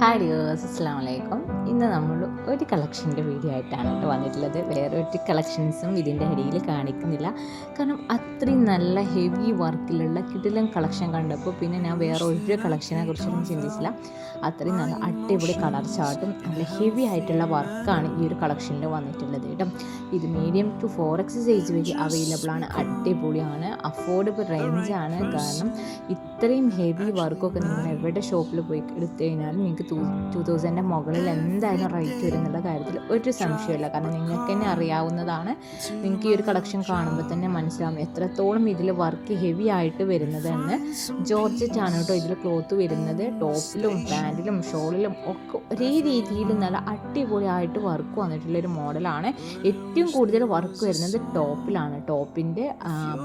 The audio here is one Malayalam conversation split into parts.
ഹായ് ഡിയേഴ്സ് അസ്സാം വലൈക്കും ഇന്ന് നമ്മൾ ഒരു കളക്ഷന്റെ വീഡിയോ ആയിട്ടാണ് കേട്ടോ വന്നിട്ടുള്ളത്. വേറെ ഒരു കളക്ഷൻസും ഇതിന്റെ അരിയിൽ കാണിക്കുന്നില്ല. കാരണം അത്രയും നല്ല ഹെവി വർക്കിലുള്ള കിടിലം കളക്ഷൻ കണ്ടപ്പോൾ പിന്നെ ഞാൻ വേറെ ഒരു കളക്ഷനെ കുറിച്ചൊന്നും ചിന്തിച്ചില്ല. അത്രയും നല്ല അടിപൊളി കളർ ചാർട്ടും നല്ല ഹെവി ആയിട്ടുള്ള വർക്കാണ് ഈ ഒരു കളക്ഷനിൽ വന്നിട്ടുള്ളത് കേട്ടോ. ഇത് medium to four X size വരെ അവൈലബിൾ ആണ്. അടിപൊളിയാണ്. അഫോർഡബിൾ റേഞ്ചാണ് കാരണം ഇത്രയും ഹെവി വർക്കൊക്കെ നിങ്ങൾ എവിടെ ഷോപ്പിൽ പോയി എടുത്തു കഴിഞ്ഞാലും നിങ്ങൾക്ക് ടു ടു തൗസൻഡിന്റെ മുകളിൽ എന്തായാലും റേറ്റ് വരും എന്നുള്ള കാര്യത്തിൽ ഒരു സംശയമില്ല കാരണം നിങ്ങൾക്ക് തന്നെ അറിയാവുന്നതാണ്. നിങ്ങൾക്ക് ഈ ഒരു കളക്ഷൻ കാണുമ്പോൾ തന്നെ മനസ്സിലാവും എത്രത്തോളം ഇതിൽ വർക്ക് ഹെവി ആയിട്ട് വരുന്നതെന്ന്. ജോർജറ്റ് ആണ് കേട്ടോ ഇതിൽ ക്ലോത്ത് വരുന്നത്. ടോപ്പിലും പാന്റിലും ഷോളിലും ഒക്കെ ഒരേ രീതിയിൽ നല്ല അടിപൊളിയായിട്ട് വർക്ക് വന്നിട്ടുള്ള ഒരു മോഡലാണ്. ഏറ്റവും കൂടുതൽ വർക്ക് വരുന്നത് ടോപ്പിലാണ്. ടോപ്പിന്റെ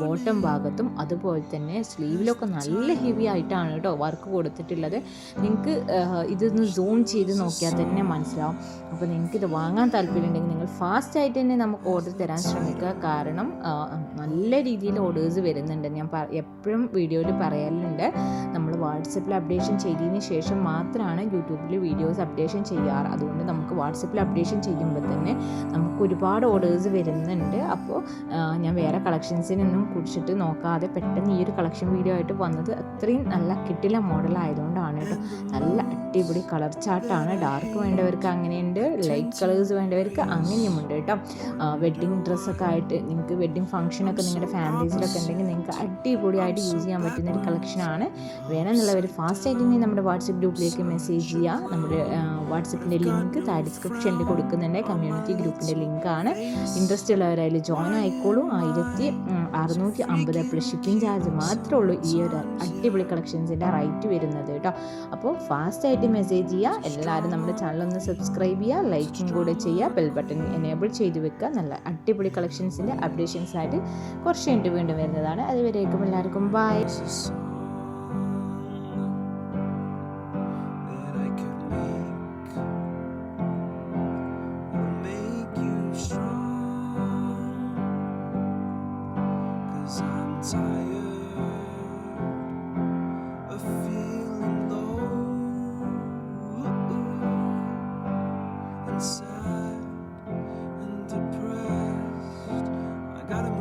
ബോട്ടം ഭാഗത്തും അതുപോലെ തന്നെ സ്ലീവിലൊക്കെ നല്ല ഹെവി ആയിട്ടാണ് കേട്ടോ വർക്ക് കൊടുത്തിട്ടുള്ളത്. നിങ്ങൾക്ക് ഇതൊന്ന് സൂം ചെയ്ത് നോക്കിയാൽ തന്നെ മനസ്സിലാവും. അപ്പോൾ നിങ്ങൾക്ക് ഇത് വാങ്ങാൻ താല്പര്യമുണ്ടെങ്കിൽ ഫാസ്റ്റ് ആയിട്ട് തന്നെ നമുക്ക് ഓർഡർ തരാൻ ശ്രമിക്കുക. കാരണം നല്ല രീതിയിൽ ഓർഡേഴ്സ് വരുന്നുണ്ട്. ഞാൻ എപ്പോഴും വീഡിയോയിൽ പറയാറുണ്ട് നമ്മൾ വാട്സപ്പിൽ അപ്ഡേഷൻ ചെയ്തതിന് ശേഷം മാത്രമാണ് യൂട്യൂബിൽ വീഡിയോസ് അപ്ഡേഷൻ ചെയ്യാറ്. അതുകൊണ്ട് നമുക്ക് വാട്സപ്പിൽ അപ്ഡേഷൻ ചെയ്യുമ്പോൾ തന്നെ നമുക്ക് ഒരുപാട് ഓർഡേഴ്സ് വരുന്നുണ്ട്. അപ്പോൾ ഞാൻ വേറെ കളക്ഷൻസിനൊന്നും കുറിച്ചിട്ട് നോക്കാതെ പെട്ടെന്ന് ഈ ഒരു കളക്ഷൻ വീഡിയോ ആയിട്ട് വന്നത് അത്രയും നല്ല കിട്ടില്ല മോഡൽ ആയതുകൊണ്ടാണ് കേട്ടോ. നല്ല അടിപൊളി കളർ ചാർട്ടാണ് ഡാർക്ക് വേണ്ടവർക്ക് അങ്ങനെയുണ്ട്. ലൈറ്റ് കളേഴ്സ് വേണ്ടവർക്ക് അങ്ങനെയുമുണ്ട് കേട്ടോ. വെഡ്ഡിങ് ഡ്രസ്സൊക്കെ ആയിട്ട് നിങ്ങൾക്ക് വെഡ്ഡിങ് ഫംഗ്ഷനൊക്കെ നിങ്ങളുടെ ഫാമിലീസിലൊക്കെ ഉണ്ടെങ്കിൽ നിങ്ങൾക്ക് അടിപൊളിയായിട്ട് യൂസ് ചെയ്യാൻ പറ്റുന്ന ഒരു കളക്ഷനാണ് വേണമെന്നുള്ളവർ ഫാസ്റ്റ് ആയിട്ട് തന്നെ നമ്മുടെ വാട്സപ്പ് ഗ്രൂപ്പിലേക്ക് മെസ്സേജ് ചെയ്യുക നമ്മുടെ വാട്സപ്പിന്റെ ലിങ്ക് താഴെ ഡിസ്ക്രിപ്ഷനിൽ കൊടുക്കുന്നുണ്ട്. കമ്മ്യൂണിറ്റി ഗ്രൂപ്പിന്റെ ലിങ്കാണ് ഇൻട്രസ്റ്റ് ഉള്ളവർ ജോയിൻ ആയിക്കോളൂ. ആയിരത്തി അറുന്നൂറ്റി അമ്പത് പ്ലസ് ഷിപ്പിംഗ് ചാർജ് മാത്രമേ ഉള്ളൂ ഈ ഒരു അടിപൊളി കളക്ഷൻസിന്റെ റൈറ്റ് വരുന്നത് കേട്ടോ. അപ്പോൾ ഫാസ്റ്റായിട്ട് മെസ്സേജ് ചെയ്യുക എല്ലാവരും നമ്മുടെ ചാനൽ ഒന്ന് സബ്സ്ക്രൈബ് ചെയ്യുക ലൈക്കും കൂടെ ചെയ്യുക ബെൽ ബട്ടൺ ഒന്ന് എനേബിൾ ചെയ്ത് വെക്കുക. നല്ല അടിപൊളി കളക്ഷൻസിന്റെ അപ്ഡേഷൻസ് ആയിട്ട് കുറച്ച് കഴിഞ്ഞിട്ട് വീണ്ടും വരുന്നതാണ്. അതുവരേക്കും എല്ലാവർക്കും ബൈ So gotta